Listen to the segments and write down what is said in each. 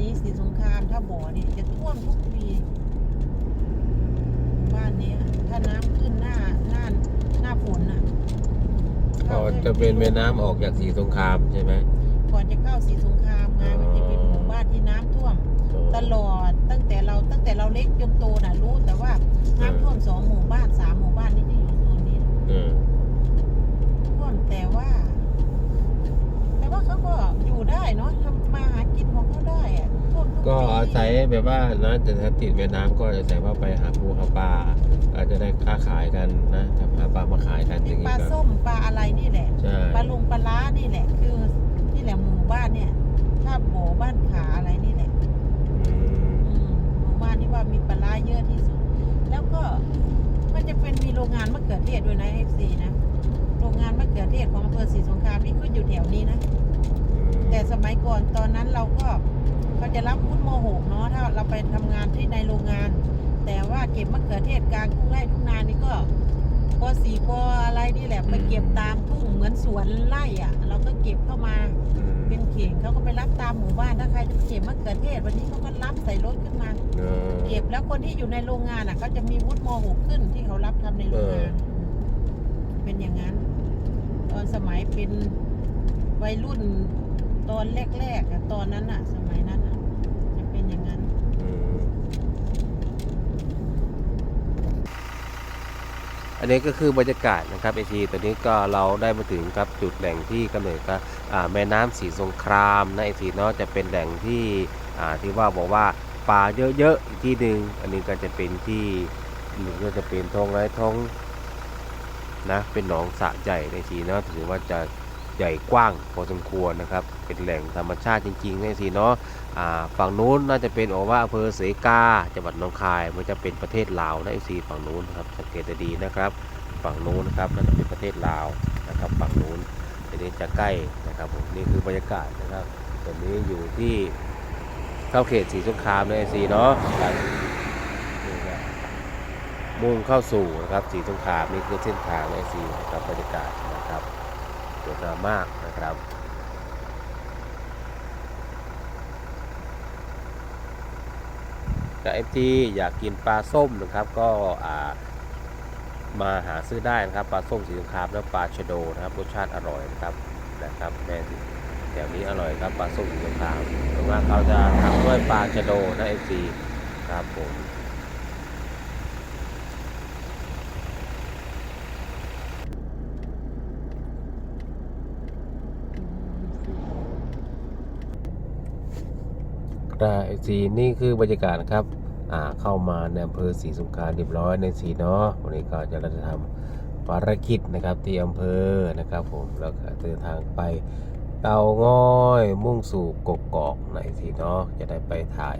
นี้สีสงครามถ้าบ่อนี่จะท่วมทุกปีบ้านนี้ถ้าน้ำขึ้นหน้าหน้าหน้าฝนอะก็จะเป็นแม่น้ำออกจากสีสงครามใช่ไหม ก่อนจะเข้าสีสงครามไงมันจะเป็นหมู่บ้านที่น้ำท่วม ตลอดตั้งแต่เราตั้งแต่เราเล็กจนโตน่ะรู้แต่ว่าน้ำท่วมสองหมู่บ้านสามหมู่บ้านนี่ที่อยู่โซนนี้เออท่วมแต่ว่า แต่ว่าเขาก็อยู่ได้เนาะ กก็ปีอาศัยแบบว่านะแต่ถ้าติดแม่น้ำก็อาศัยว่าไปหาปูหาปลาอาจจะได้ค้าขายกันนะทำหาปลามาขายกันอมีย่างปนี้ลาก็ส้มปลาอะไรนี่แหละ ใช่ปลาลุงปลาล้านี่แหละ คือนี่แหละหมู่บ้านเนี่ยถ้าโบบ้านขาอะไรนี่แหละ อืมอืมหมู่บ้านที่ว่ามีปลาร้าเยอะที่สุด แล้วก็มันจะเป็นมีโรงงานมะเขือเทศด้วยนะเอฟซีนะ โรงงานมะเขือเทศของอำเภอศรีสงครามนี่ขึ้นอยู่แถวนี้นะแต่สมัยก่อนตอนนั้นเราก็ เขาจะรับพุ้นโมโหกเนาะถ้าเราไปทำงานที่ในโรงงาน แต่ว่าเก็บมะเขือเทศกลางทุ่งไร่ทุ่งนานี่ก็ปอสีปออะไรนี่แหละไปเก็บตามทุ่งเหมือนสวนไร่อะ เราก็เก็บเข้ามาอืมเป็นเข่งเขาก็ไปรับตามหมู่บ้านถ้าใครจะไปเก็บมะเขือเทศวันนี้เขาก็รับใส่รถขึ้นมาเออเก็บแล้วคนที่อยู่ในโรงงานอะเขาจะมีวุฒิม .6 ขึ้นที่เขารับทำในโรงงานเป็นอย่างนั้น ตอนสมัยเป็นวัยรุ่น ตอนแรกๆอะตอนนั้นอะสมัยนั้นอะจะเป็นอย่างนั้น อันนี้ก็คือบรรยากาศนะครับไอทีตอนนี้ก็เราได้มาถึงครับจุดแหล่งที่กำเนิดก็อ่าแม่น้ำสีสงครามนะไอทีเนาะจะเป็นแหล่งที่อ่าที่ว่าบอกว่าปลาเยอะๆอีกที่หนึ่งอันนี้ก็จะเป็นที่หนึ่งก็จะเป็นท้องไร่ท้องนะเป็นหนองสะใหญ่ในทีเนาะถือว่าจะ ใหญ่กว้างพอสมควรนะครับ เป็นแหล่งธรรมชาติจริงๆในทีเนาะฝั่งนู้นน่าจะเป็นโอว่าอำเภอเสกาจังหวัดหนองคาย มันจะเป็นประเทศลาวนะไอซีฝั่งนู้นนะครับสังเกตดีนะครับ ฝั่งนู้นนะครับน่าจะเป็นประเทศลาวนะครับฝั่งนู้นอันนี้จะใกล้นะครับผมนี่คือบรรยากาศนะครับตอนนี้อยู่ที่เข้าเขตสีสงครามนะไอซีเนาะมุ่งเข้าสู่นะครับสีสงครามนี่คือเส้นทางไอซีนะครับบรรยากาศนะครับ สวยงามมากนะครับกับเอฟทีอยากกินปลาส้มนะครับก็มาหาซื้อได้นะครับปลาส้มสีสงครามและปลาชะโดนะครับรสชาติอร่อยนะครับนะครับแม่แถวนี้อร่อยครับปลาส้มสีสงครามส่วนมากเขาจะทำด้วยปลาชะโดนะเอฟซีครับผม ได้สีนี่คือบรรยากาศนะครับเข้ามาในอำเภอศรีสงครามเรียบร้อยในสีเนาะวันนี้ก็จะเราจะทำภารกิจนะครับที่อำเภอนะครับผมแล้วก็เดินทางไปเตางอยมุ่งสู่กกอกในสีเนาะจะได้ไปถ่าย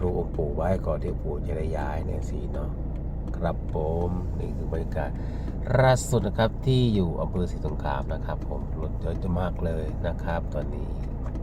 รูปองค์ปู่ไว้ก่อนที่ปู่จะได้ย้ายในสีเนาะครับผมนี่คือบรรยากาศล่าสุดนะครับที่อยู่อำเภอศรีสงครามนะครับ ผมรถเยอะมากเลยนะครับ ตอนนี้